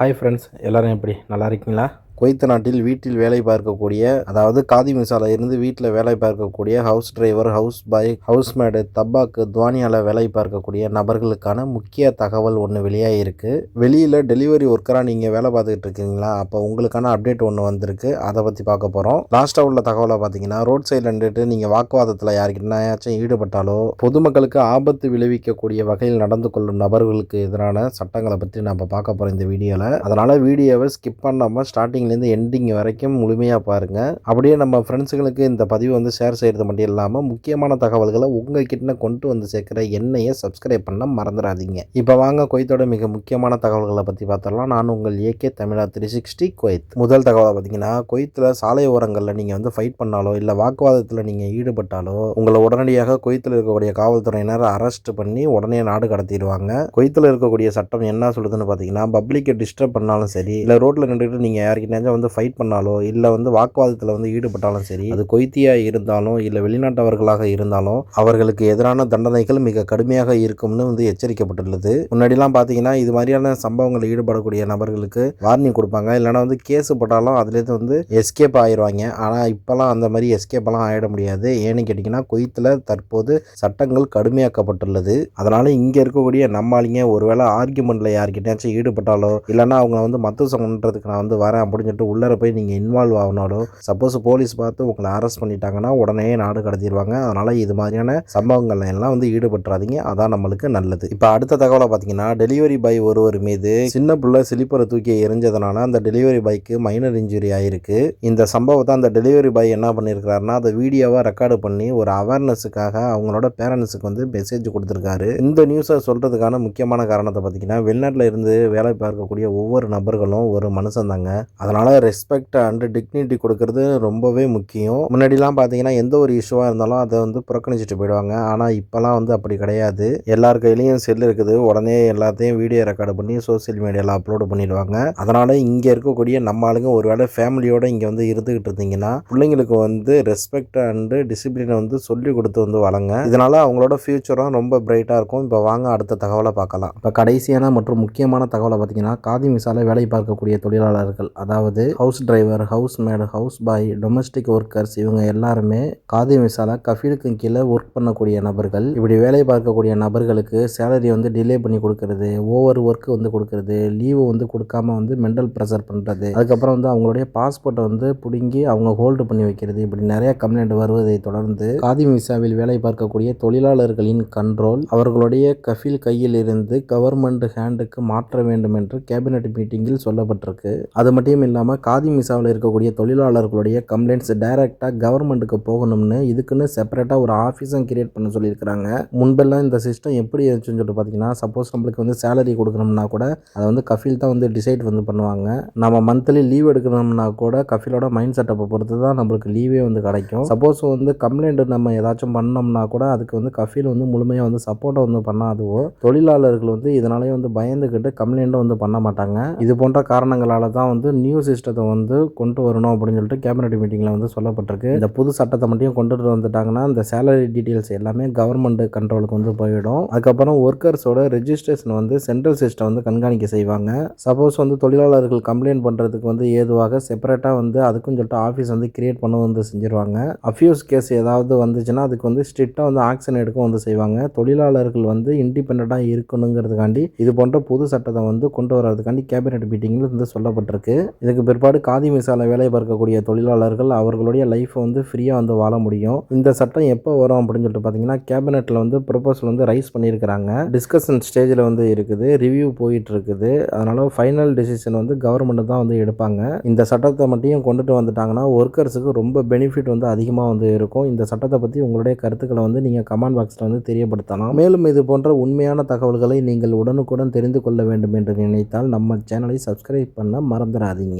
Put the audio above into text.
Hi friends எல்லோரும் எப்படி? நல்லா இருக்கீங்களா? குவைத் நாட்டில் வீட்டில் வேலை பார்க்கக்கூடிய அதாவது காதி மிசாலா இருந்து வீட்டில் வேலை பார்க்கக்கூடிய house driver house boy house maid தப்பாக்கு துவானியால் வேலை பார்க்கக்கூடிய நபர்களுக்கான முக்கிய தகவல் ஒன்று வெளியாக இருக்குது வெளியில் டெலிவரி ஒர்க்கராக நீங்கள் வேலை பார்த்துக்கிட்டு இருக்கீங்களா? அப்போ உங்களுக்கான அப்டேட் ஒன்று வந்திருக்கு. அதை பற்றி பார்க்க போகிறோம் லாஸ்ட்டாக உள்ள தகவலை பார்த்தீங்கன்னா ரோட் சைடில் நின்றுட்டு நீங்கள் வாக்குவாதத்தில் யாருக்கிட்டாச்சும் ஈடுபட்டாலோ பொதுமக்களுக்கு ஆபத்து விளைவிக்கக்கூடிய வகையில் நடந்து கொள்ளும் நபர்களுக்கு எதிரான சட்டங்களை பற்றி நம்ம பார்க்க போகிறோம் இந்த வீடியோவில் அதனால் வீடியோவை ஸ்கிப் பண்ணாமல் ஸ்டார்டிங்லேருந்து எண்டிங் வரைக்கும் முழுமையாக பாருங்கள் அப்படியே நம்ம ஃப்ரெண்ட்ஸுங்களுக்கு இந்த பதிவு வந்து ஷேர் செய்கிறது மட்டும் இல்லாமல் முக்கியமான தகவல்களை உங்கள் கிட்ட கொண்டு வந்து சேர்க்குற எண்ணெயை சப்ஸ்கிரைப் பண்ண மறந்துடாதீங்க. இப்போ வாங்க குவைத்தோட மிக முக்கியமான தகவல்களை பற்றி பார்த்துடலாம் நான் உங்கள் ஏகே தமிழா த்ரீ சிக்ஸ்டி குவைத் முதல் தகவலை பார்த்தீங்கன்னா குவைத்தில் சாலை ஓரங்களில் நீங்கள் வந்து ஃபைட் பண்ணாலோ இல்லை வாக்குவாதத்தில் நீங்கள் ஈடுபட்டாலோ உங்களை உடனடியாக குவைத்தில் இருக்கக்கூடிய காவல்துறையினர் அரெஸ்ட் பண்ணி உடனே நாடு கடத்திடுவாங்க. குவைத்தில் இருக்கக்கூடிய சட்டம் என்ன சொல்லுதுன்னு பார்த்தீங்கன்னா பப்ளிக்கை டிஸ்டர்ப் பண்ணாலும் சரி இல்லை ரோட்டில் நின்றுட்டு நீங்கள் யாருக்கிட்டாச்சும் வந்து ஃபைட் பண்ணாலோ இல்லை வந்து வாக்குவாதத்தில் வந்து ஈடுபட்டாலும் சரி அது கொய்த்தியாக இருந்தாலும் இல்லை வெளிநாட்டவர்களாக இருந்தாலும் அவர்களுக்கு எதிரான தண்டனைகள் மிக கடுமையாக இருக்கும்னு வந்து எச்சரிக்கப்பட்டுள்ளது. முன்னாடிலாம் பார்த்தீங்கன்னா இது மாதிரியான சம்பவங்களில் ஈடுபடக்கூடிய நபர்களுக்கு வார்னிங் கொடுப்பாங்க. இல்லைனா வந்து கேஸ் போட்டாலும் அதுலேருந்து வந்து எஸ்கேப் ஆயிடுவாங்க ஆனால் இப்போலாம் அந்த மாதிரி எஸ்கேப்பெல்லாம் ஆகிட முடியாது. ஏன்னு கேட்டிங்கன்னா குவைத்தில் தற்போது சட்டங்கள் கடுமையாக்கப்பட்டுள்ளது. அதனால் இங்கே இருக்கக்கூடிய நம்மாளிங்க ஒருவேளை ஆர்கியூமெண்ட்டில் யார்கிட்டயாச்சும் ஈடுபட்டாலோ இல்லைனா அவங்க வந்து மத்து சங்கன்றதுக்கு நான் வந்து வரேன் அப்படின்னு சொல்லிட்டு போய் நீங்கள் இன்வால்வ் ஆகினாலோ சப்போஸ் போலீஸ் பார்த்து உங்களை அரெஸ்ட் பண்ணிட்டாங்கன்னா உடனே நாடு கடத்திடுவாங்க அதனால் இது மாதிரியான சம்பவங்கள் எல்லாம் வந்து ஈடுபட்டுறாதீங்க. அதான் நம்மளுக்கு நல்லது. இப்போ அடுத்த தகவலை பார்த்தீங்கன்னா டெலிவரி பாய் ஒருவர் மீது சின்ன பிள்ளை சிலிப்பரை தூக்கி எரிஞ்சதுனால அந்த டெலிவரி பாய்க்கு மைனர் இன்ஜுரி ஆயிருக்கு. இந்த சம்பவத்தை அந்த டெலிவரி பாய் என்ன பண்ணியிருக்காருன்னா அதை வீடியோவாக ரெக்கார்டு பண்ணி ஒரு அவேர்னஸுக்காக அவங்களோட பேரண்ட்ஸுக்கு வந்து மெசேஜ் கொடுத்துருக்காரு. இந்த நியூஸை சொல்கிறதுக்கான முக்கியமான காரணத்தை பார்த்தீங்கன்னா வெளிநாட்டில் இருந்து வேலை பார்க்கக்கூடிய ஒவ்வொரு நபர்களும் ஒரு மனுஷன் தாங்க அதனால் ரெஸ்பெக்ட் அண்டு டிக்னிட்டி கொடுக்கறது ரொம்பவே முக்கியம். முன்னாடிலாம் பார்த்தீங்கன்னா எந்த ஒரு இஷ்யூவாக இருந்தாலும் அதை வந்து புறக்கணிச்சிட்டு போயிடுவாங்க. ஆனால் இப்போலாம் வந்து அப்படி கிடையாது. எல்லார் கையிலையும் செல் இருக்குது. உடனே எல்லாத்தையும் வீடியோ ரெக்கார்டு பண்ணி சோசியல் மீடியாவில் அப்லோடு பண்ணிடுவாங்க. அதனால் இங்கே இருக்கக்கூடிய நம்ம ஆளுங்க ஒரு வேளை ஃபேமிலியோடு இங்கே வந்து இருந்துக்கிட்டு இருந்தீங்கன்னா பிள்ளைங்களுக்கு வந்து ரெஸ்பெக்ட் அண்டு டிசிப்ளினை வந்து சொல்லி கொடுத்து வந்து வளங்க இதனால் அவங்களோட ஃப்யூச்சரும் ரொம்ப பிரைட்டாக இருக்கும். இப்போ வாங்க அடுத்த தகவலை பார்க்கலாம். இப்போ கடைசியான மற்றும் முக்கியமான தகவலை பார்த்தீங்கன்னா காதி மிசாலை வேலை பார்க்கக்கூடிய தொழிலாளர்கள் அதாவது அதாவது house driver house maid house boy domestic workers இவங்க எல்லாருமே காதி மிசாலா கஃபீலுக்கு கீழே ஒர்க் பண்ணக்கூடிய நபர்கள். இப்படி வேலை பார்க்கக்கூடிய நபர்களுக்கு சேலரி வந்து டிலே பண்ணி கொடுக்கறது ஓவர் ஒர்க் வந்து கொடுக்கறது லீவு வந்து கொடுக்காம வந்து மென்டல் ப்ரெஷர் பண்ணுறது அதுக்கப்புறம் வந்து அவங்களுடைய பாஸ்போர்ட்டை வந்து பிடுங்கி அவங்க ஹோல்டு பண்ணி வைக்கிறது. இப்படி நிறைய கம்ப்ளைண்ட் வருவதை தொடர்ந்து காதி விசாவில் வேலை பார்க்கக்கூடிய தொழிலாளர்களின் கண்ட்ரோல் அவர்களுடைய கஃபீல் கையில் இருந்து கவர்மெண்ட் ஹேண்டுக்கு மாற்ற வேண்டும் என்று கேபினெட் மீட்டிங்கில் சொல்லப்பட்டிருக்கு. அது மட்டும் இல்லாமல் காதி மிசாவில் இருக்கக்கூடிய தொழிலாளர்களுடைய கம்ப்ளைண்ட்ஸ் டைரெக்டாக கவர்மெண்ட்டுக்கு போகணும்னு இதுக்குன்னு செப்பரேட்டாக ஒரு ஆஃபீஸும் கிரியேட் பண்ண சொல்லியிருக்கிறாங்க. முன்பெல்லாம் இந்த சிஸ்டம் எப்படி இருந்துச்சுன்னு சொல்லிட்டு பார்த்தீங்கன்னா சப்போஸ் நம்மளுக்கு வந்து சேலரி கொடுக்கணும்னா கூட அதை வந்து கஃபீல் தான் வந்து டிசைட் வந்து பண்ணுவாங்க. நம்ம மந்த்லி லீவ் எடுக்கணும்னா கூட கஃபீலோட மைண்ட் செட்டப்பை பொறுத்து தான் நம்மளுக்கு லீவே வந்து கிடைக்கும். சப்போஸ் வந்து கம்ப்ளைண்ட் நம்ம ஏதாச்சும் பண்ணோம்னா கூட அதுக்கு வந்து கஃபீல் வந்து முழுமையாக வந்து சப்போர்ட்டை வந்து பண்ணாதுவோ தொழிலாளர்கள் வந்து இதனாலே வந்து பயந்துக்கிட்டு கம்ப்ளைண்ட்டும் வந்து பண்ண மாட்டாங்க. இது போன்ற காரணங்களால தான் வந்து நியூ சிஸ்டத்தை வந்து கொண்டு வரணும் அப்படின்னு சொல்லிட்டு கேபினட் மீட்டிங்கில் வந்து சொல்லப்பட்டிருக்கு. இந்த புது சட்டத்தை மட்டும் கொண்டுட்டு வந்துட்டாங்கன்னா இந்த சேலரி டீட்டெயில்ஸ் எல்லாமே கவர்மெண்ட் கண்ட்ரோலுக்கு வந்து போயிடும். அதுக்கப்புறம் ஒர்க்கர்ஸோட ரெஜிஸ்ட்ரேஷன் வந்து சென்ட்ரல் சிஸ்டம் வந்து கண்காணிக்க செய்வாங்க. சப்போஸ் வந்து தொழிலாளர்கள் கம்ப்ளைண்ட் பண்ணுறதுக்கு வந்து ஏதுவாக செப்பரேட்டாக வந்து அதுக்கும் சொல்லிட்டு ஆஃபீஸ் வந்து கிரியேட் பண்ண வந்து செஞ்சுருவாங்க. அஃபியூஸ் கேஸ் ஏதாவது வந்துச்சுன்னா அதுக்கு வந்து ஸ்ட்ரிக்டாக வந்து ஆக்ஷன் எடுக்க வந்து செய்வாங்க. தொழிலாளர்கள் வந்து இண்டிபெண்ட்டாக இருக்கணுங்கிறதுக்காண்டி இது போன்ற புது சட்டத்தை வந்து கொண்டு வர்றதுக்காண்டி கேபினெட் மீட்டிங்கில் வந்து சொல்லப்பட்டிருக்கு. இதுக்கு பிற்பாடு காதி மிசாலை வேலை பார்க்கக்கூடிய தொழிலாளர்கள் அவர்களுடைய லைஃப்பை வந்து ஃப்ரீயாக வந்து வாழ முடியும். இந்த சட்டம் எப்போ வரும் அப்படின்னு சொல்லிட்டு பார்த்தீங்கன்னா கேபினெட்டில் வந்து ப்ரொபோசல் வந்து ரைஸ் பண்ணியிருக்கிறாங்க. டிஸ்கஷன் ஸ்டேஜில் வந்து இருக்குது ரிவ்யூ போயிட்டு இருக்குது அதனால ஃபைனல் டெசிஷன் வந்து கவர்மெண்ட் தான் வந்து எடுப்பாங்க. இந்த சட்டத்தை மட்டும் கொண்டுட்டு வந்துட்டாங்கன்னா ஒர்க்கர்ஸுக்கு ரொம்ப பெனிஃபிட் வந்து அதிகமாக வந்து இருக்கும். இந்த சட்டத்தை பற்றி உங்களுடைய கருத்துக்களை வந்து நீங்கள் கமெண்ட் பாக்ஸில் வந்து தெரியப்படுத்தலாம். மேலும் இது போன்ற உண்மையான தகவல்களை நீங்கள் உடனுக்குடன் தெரிந்து கொள்ள வேண்டும் என்று நினைத்தால் நம்ம சேனலை சப்ஸ்கிரைப் பண்ண மறந்துடாதீங்க.